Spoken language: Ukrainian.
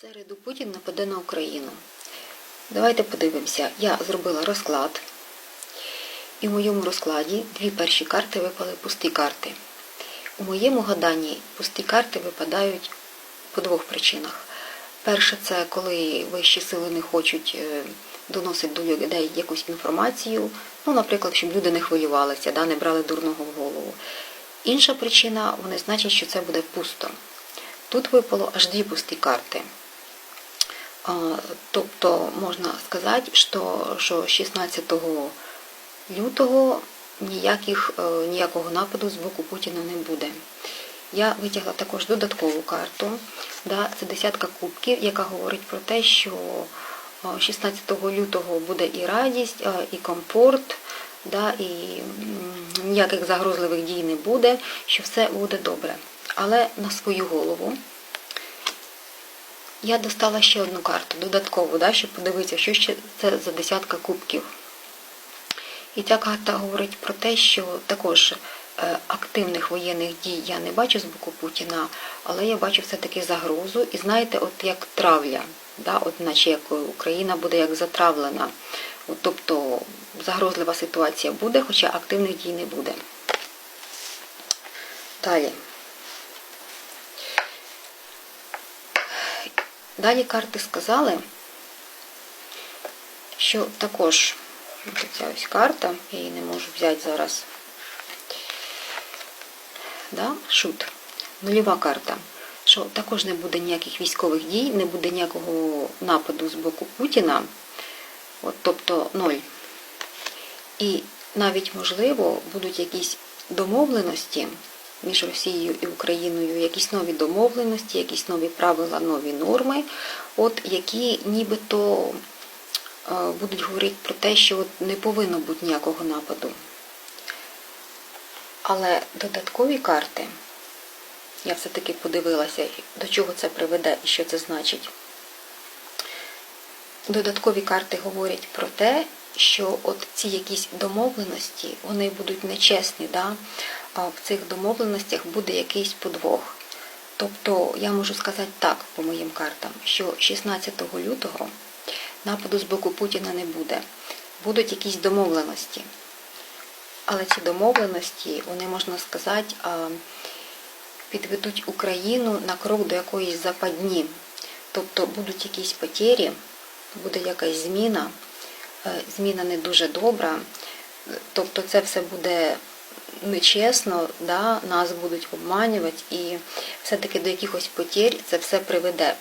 Середу Путін нападе на Україну. Давайте подивимося. Я зробила розклад. І в моєму розкладі дві перші карти випали пусті карти. У моєму гаданні пусті карти випадають по двох причинах. Перше, це коли вищі сили не хочуть е, доносити до людей якусь інформацію, ну, наприклад, щоб люди не хвилювалися, да, не брали дурного в голову. Інша причина, вони значать, що це буде пусто. Тут випало аж дві пусті карти. Тобто можна сказати, що, що 16 лютого ніяких, е, ніякого нападу з боку Путіна не буде. Я витягла також додаткову карту. Це десятка кубків, яка говорить про те, що е, 16 лютого буде і радість, е, і комфорт, і ніяких загрозливих дій не буде, що все буде добре. Але на свою голову я достала ще одну карту додаткову, да, щоб подивитися, що ще це за десятка кубків. І ця карта говорить про те, що також е, активних воєнних дій я не бачу з боку Путіна, але я бачу все-таки загрозу. І знаєте, от як травля, да, от наче як Україна буде як затравлена. От, тобто загрозлива ситуація буде, хоча активних дій не буде. Далі. Далі карти сказали, що також ця ось карта, я її не можу взяти зараз. Да? Шут. Нульова карта. Що також не буде ніяких військових дій, не буде ніякого нападу з боку Путіна. От, тобто ноль. І навіть, можливо, будуть якісь домовленості між Росією і Україною, якісь нові домовленості, якісь нові правила, нові норми, от які нібито е, будуть говорити про те, що от не повинно бути ніякого нападу. Але додаткові карти, я все-таки подивилася, до чого це приведе і що це значить. Додаткові карти говорять про те, що от ці якісь домовленості, вони будуть нечесні, да? а в цих домовленостях буде якийсь подвох. Тобто я можу сказати так по моїм картам, що 16 лютого нападу з боку Путіна не буде. Будуть якісь домовленості. Але ці домовленості, вони, можна сказати, підведуть Україну на крок до якоїсь западні. Тобто будуть якісь потері, буде якась зміна, зміна не дуже добра. Тобто це все буде нечесно, да, нас будуть обманювати і все-таки до якихось потерь це все приведе.